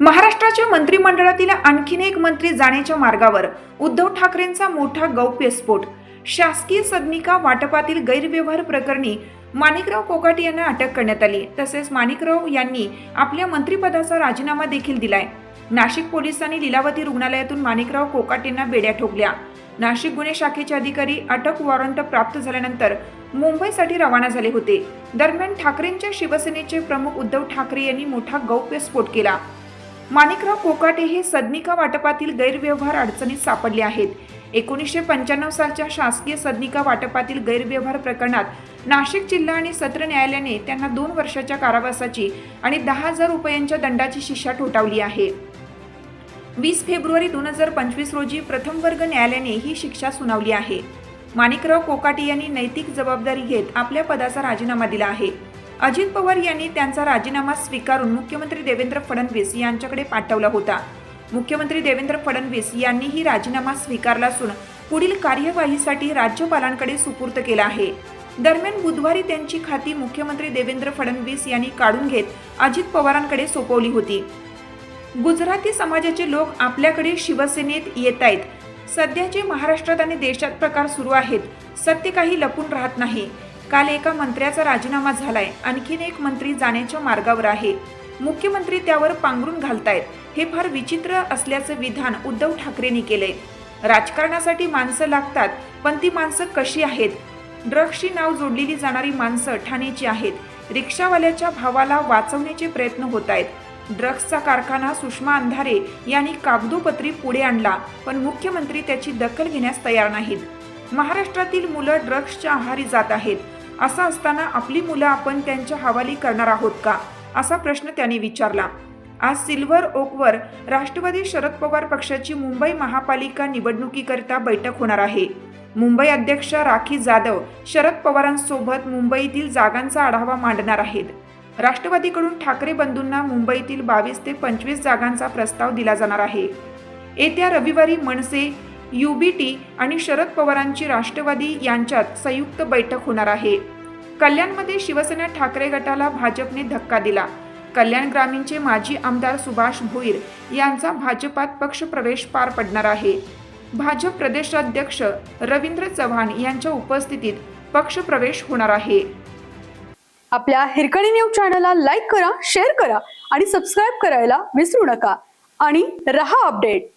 महाराष्ट्राच्या मंत्रिमंडळातील आणखीन एक मंत्री जाण्याच्या मार्गावर उद्धव ठाकरेंचा मोठा गौप्यस्फोट शासकीय सदनिका वाटपातील गैरव्यवहार प्रकरणी माणिकराव कोकाटे यांना अटक करण्यात आली. तसेच माणिकराव यांनी आपल्या मंत्रिपदाचा राजीनामा देखील दिलाय. नाशिक पोलिसांनी लीलावती रुग्णालयातून माणिकराव कोकाटेंना बेड्या ठोकल्या. नाशिक गुन्हे शाखेचे अधिकारी अटक वॉरंट प्राप्त झाल्यानंतर मुंबईसाठी रवाना झाले होते. दरम्यान ठाकरेंच्या शिवसेनेचे प्रमुख उद्धव ठाकरे यांनी मोठा गौप्यस्फोट केला. माणिकराव कोकाटे हे सदनिका वाटपातील गैरव्यवहार अडचणीत सापडले आहेत. एकोणीसशे पंच्याण्णव सालच्या शासकीय सदनिका वाटपातील गैरव्यवहार प्रकरणात नाशिक जिल्हा आणि सत्र न्यायालयाने त्यांना दोन वर्षाच्या कारावासाची आणि दहा हजार रुपयांच्या दंडाची शिक्षा ठोठावली आहे. वीस फेब्रुवारी दोन हजार पंचवीस रोजी प्रथम वर्ग न्यायालयाने ही शिक्षा सुनावली आहे. माणिकराव कोकाटे यांनी नैतिक जबाबदारी घेत आपल्या पदाचा राजीनामा दिला आहे. अजित पवार यांनी त्यांचा राजीनामा स्वीकारून मुख्यमंत्री देवेंद्र फडणवीस यांच्याकडे पाठवला होता. मुख्यमंत्री देवेंद्र फडणवीस यांनीही राजीनामा स्वीकारला असून पुढील कार्यवाहीसाठी राज्यपालांकडे सुपूर्द केला आहे. दरम्यान बुधवारी त्यांची खाती मुख्यमंत्री देवेंद्र फडणवीस यांनी काढून घेत अजित पवारांकडे सोपवली होती. गुजराती समाजाचे लोक आपल्याकडे शिवसेनेत येत आहेत. सध्याचे महाराष्ट्रात आणि देशात प्रकार सुरू आहेत सत्य काही लपून राहत नाही. काल एका मंत्र्याचा राजीनामा झालाय. आणखीन एक मंत्री जाण्याच्या मार्गावर आहे. मुख्यमंत्री त्यावर पांघरून घालतायत. हे फार विचित्र असल्याचं विधान उद्धव ठाकरेंनी केलंय. राजकारणासाठी माणसं लागतात पण ती माणसं कशी आहेत? ड्रग्सची नाव जोडलेली जाणारी माणसं ठाण्याची आहेत. रिक्षावाल्याच्या भावाला वाचवण्याचे प्रयत्न होत आहेत ड्रग्सचा कारखाना सुषमा अंधारे यांनी कागदोपत्री पुढे आणला पण मुख्यमंत्री त्याची दखल घेण्यास तयार नाहीत. महाराष्ट्रातील मुलं ड्रग्सच्या आहारी जात आहेत. असं असताना आपली मुलं आपण त्यांच्या हवाली करणार आहोत का? असा प्रश्न त्यांनी विचारला. आज सिल्व्हर ओकवर राष्ट्रवादी शरद पवार पक्षाची मुंबई महापालिका निवडणुकीकरिता बैठक होणार आहे. मुंबई अध्यक्ष राखी जाधव शरद पवारांसोबत मुंबईतील जागांचा आढावा मांडणार आहेत. राष्ट्रवादीकडून ठाकरे बंधूंना मुंबईतील बावीस ते पंचवीस जागांचा प्रस्ताव दिला जाणार आहे. येत्या रविवारी मनसे युबीटी आणि शरद पवारांची राष्ट्रवादी यांच्यात संयुक्त बैठक होणार आहे. कल्याणमध्ये शिवसेना ठाकरे गटाला भाजपने धक्का दिला. कल्याण ग्रामीणचे माजी आमदार सुभाष भोईर यांचा भाजपात पक्षप्रवेश पार पडणार आहे. भाजप प्रदेशाध्यक्ष रवींद्र चव्हाण यांच्या उपस्थितीत पक्षप्रवेश होणार आहे. आपल्या हिरकणी न्यूज चॅनलला लाईक करा शेअर करा आणि सबस्क्राईब करायला विसरू नका. आणि रहा अपडेट.